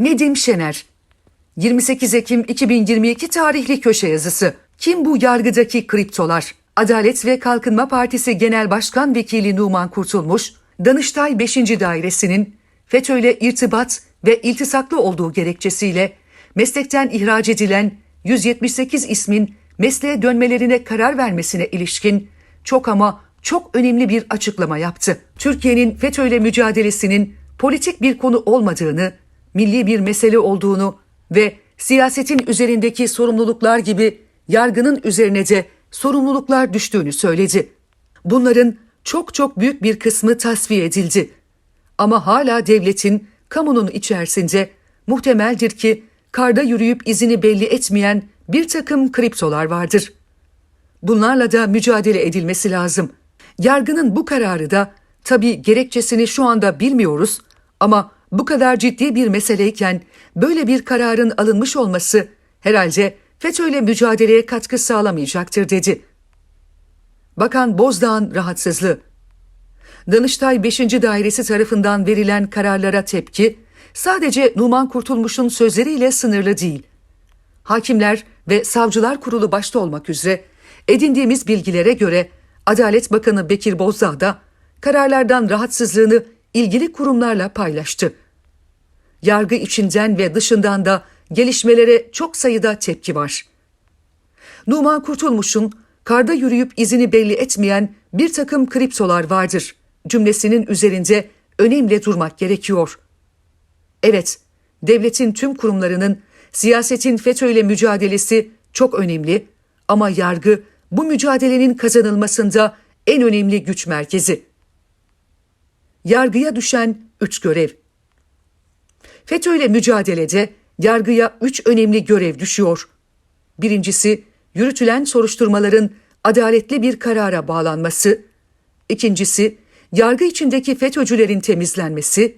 Nedim Şener 28 Ekim 2022 tarihli köşe yazısı. Kim bu yargıdaki kriptolar? Adalet ve Kalkınma Partisi Genel Başkan Vekili Numan Kurtulmuş, Danıştay 5. Dairesi'nin FETÖ'yle irtibat ve iltisaklı olduğu gerekçesiyle meslekten ihraç edilen 178 ismin mesleğe dönmelerine karar vermesine ilişkin çok ama çok önemli bir açıklama yaptı. Türkiye'nin FETÖ'yle mücadelesinin politik bir konu olmadığını, milli bir mesele olduğunu ve siyasetin üzerindeki sorumluluklar gibi yargının üzerine de sorumluluklar düştüğünü söyledi. Bunların çok çok büyük bir kısmı tasfiye edildi. Ama hala devletin, kamunun içerisinde muhtemeldir ki karda yürüyüp izini belli etmeyen bir takım kriptolar vardır. Bunlarla da mücadele edilmesi lazım. Yargının bu kararı da tabii gerekçesini şu anda bilmiyoruz ama bu kadar ciddi bir meseleyken böyle bir kararın alınmış olması herhalde FETÖ'yle mücadeleye katkı sağlamayacaktır dedi. Bakan Bozdağ'ın rahatsızlığı. Danıştay 5. Dairesi tarafından verilen kararlara tepki sadece Numan Kurtulmuş'un sözleriyle sınırlı değil. Hakimler ve Savcılar Kurulu başta olmak üzere edindiğimiz bilgilere göre Adalet Bakanı Bekir Bozdağ da kararlardan rahatsızlığını ilgili kurumlarla paylaştı. Yargı içinden ve dışından da gelişmelere çok sayıda tepki var. Numan Kurtulmuş'un karda yürüyüp izini belli etmeyen bir takım kriptolar vardır cümlesinin üzerinde önemli durmak gerekiyor. Evet, devletin tüm kurumlarının siyasetin FETÖ'yle mücadelesi çok önemli ama yargı bu mücadelenin kazanılmasında en önemli güç merkezi. Yargıya düşen üç görev. FETÖ'yle mücadelede yargıya üç önemli görev düşüyor. Birincisi, yürütülen soruşturmaların adaletli bir karara bağlanması. İkincisi, yargı içindeki FETÖ'cülerin temizlenmesi.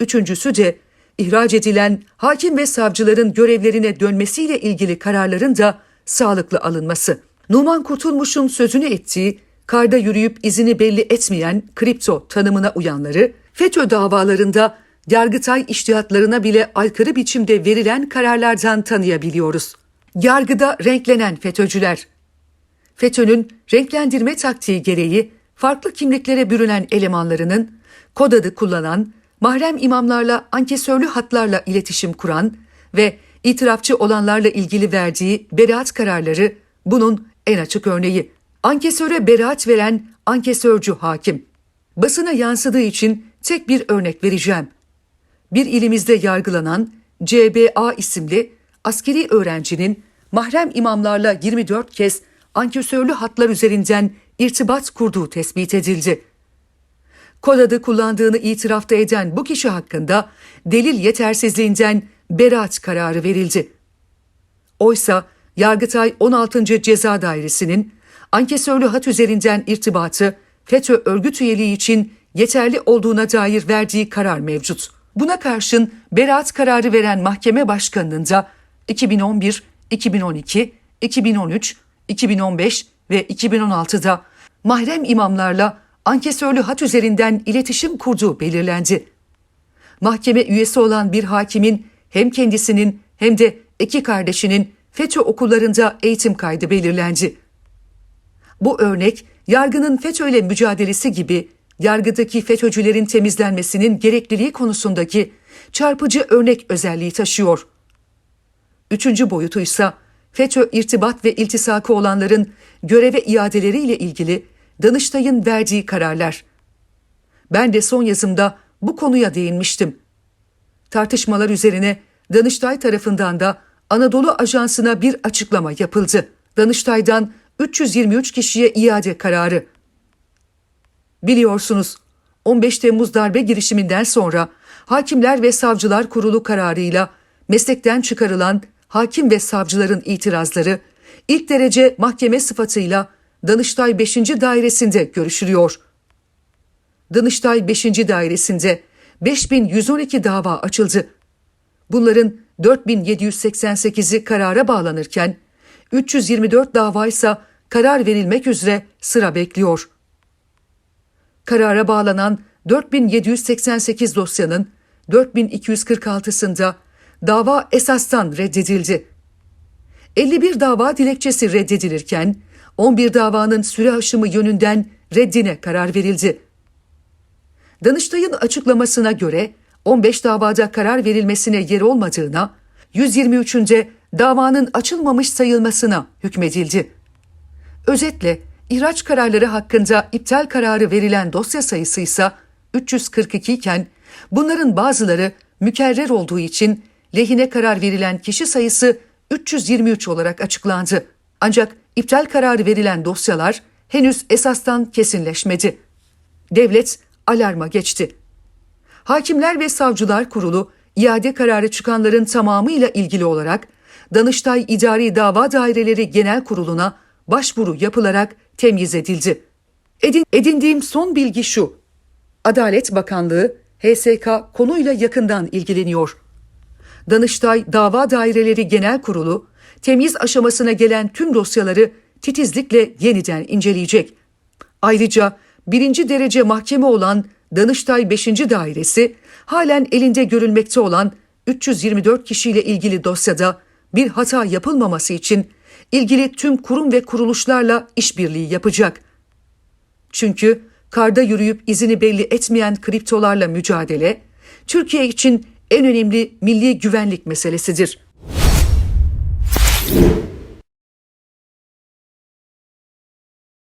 Üçüncüsü de ihraç edilen hakim ve savcıların görevlerine dönmesiyle ilgili kararların da sağlıklı alınması. Numan Kurtulmuş'un sözünü ettiği karda yürüyüp izini belli etmeyen kripto tanımına uyanları, FETÖ davalarında Yargıtay iştihatlarına bile aykırı biçimde verilen kararlardan tanıyabiliyoruz. Yargıda renklenen FETÖ'cüler. FETÖ'nün renklendirme taktiği gereği farklı kimliklere bürünen elemanlarının kod adı kullanan, mahrem imamlarla ankesörlü hatlarla iletişim kuran ve itirafçı olanlarla ilgili verdiği beraat kararları bunun en açık örneği. Ankesöre beraat veren ankesörcü hakim. Basına yansıdığı için tek bir örnek vereceğim. Bir ilimizde yargılanan CBA isimli askeri öğrencinin mahrem imamlarla 24 kez ankesörlü hatlar üzerinden irtibat kurduğu tespit edildi. Kod adı kullandığını itirafta eden bu kişi hakkında delil yetersizliğinden beraat kararı verildi. Oysa Yargıtay 16. Ceza Dairesi'nin ankesörlü hat üzerinden irtibatı FETÖ örgüt üyeliği için yeterli olduğuna dair verdiği karar mevcut. Buna karşın beraat kararı veren mahkeme başkanının da 2011, 2012, 2013, 2015 ve 2016'da mahrem imamlarla ankesörlü hat üzerinden iletişim kurduğu belirlendi. Mahkeme üyesi olan bir hakimin hem kendisinin hem de iki kardeşinin FETÖ okullarında eğitim kaydı belirlendi. Bu örnek yargının FETÖ ile mücadelesi gibi yargıdaki FETÖ'cülerin temizlenmesinin gerekliliği konusundaki çarpıcı örnek özelliği taşıyor. Üçüncü boyutu ise FETÖ irtibat ve iltisakı olanların göreve iadeleriyle ilgili Danıştay'ın verdiği kararlar. Ben de son yazımda bu konuya değinmiştim. Tartışmalar üzerine Danıştay tarafından da Anadolu Ajansı'na bir açıklama yapıldı. Danıştay'dan 323 kişiye iade kararı. Biliyorsunuz 15 Temmuz darbe girişiminden sonra Hakimler ve Savcılar Kurulu kararıyla meslekten çıkarılan hakim ve savcıların itirazları ilk derece mahkeme sıfatıyla Danıştay 5. Dairesinde görüşülüyor. Danıştay 5. Dairesinde 5112 dava açıldı. Bunların 4788'i karara bağlanırken 324 dava ise karar verilmek üzere sıra bekliyor. Karara bağlanan 4788 dosyanın 4246'sında dava esastan reddedildi. 51 dava dilekçesi reddedilirken 11 davanın süre aşımı yönünden reddine karar verildi. Danıştay'ın açıklamasına göre 15 davada karar verilmesine yer olmadığına, 123'ünde davanın açılmamış sayılmasına hükmedildi. Özetle ihraç kararları hakkında iptal kararı verilen dosya sayısı ise 342 iken bunların bazıları mükerrer olduğu için lehine karar verilen kişi sayısı 323 olarak açıklandı. Ancak iptal kararı verilen dosyalar henüz esastan kesinleşmedi. Devlet alarma geçti. Hakimler ve Savcılar Kurulu iade kararı çıkanların tamamıyla ilgili olarak Danıştay İdari Dava Daireleri Genel Kurulu'na başvuru yapılarak temyiz edildi. Edin, edindiğim son bilgi şu. Adalet Bakanlığı HSK konuyla yakından ilgileniyor. Danıştay Dava Daireleri Genel Kurulu temyiz aşamasına gelen tüm dosyaları titizlikle yeniden inceleyecek. Ayrıca birinci derece mahkeme olan Danıştay 5. Dairesi halen elinde görülmekte olan 324 kişiyle ilgili dosyada bir hata yapılmaması için ilgili tüm kurum ve kuruluşlarla işbirliği yapacak. Çünkü karda yürüyüp izini belli etmeyen kriptolarla mücadele Türkiye için en önemli milli güvenlik meselesidir.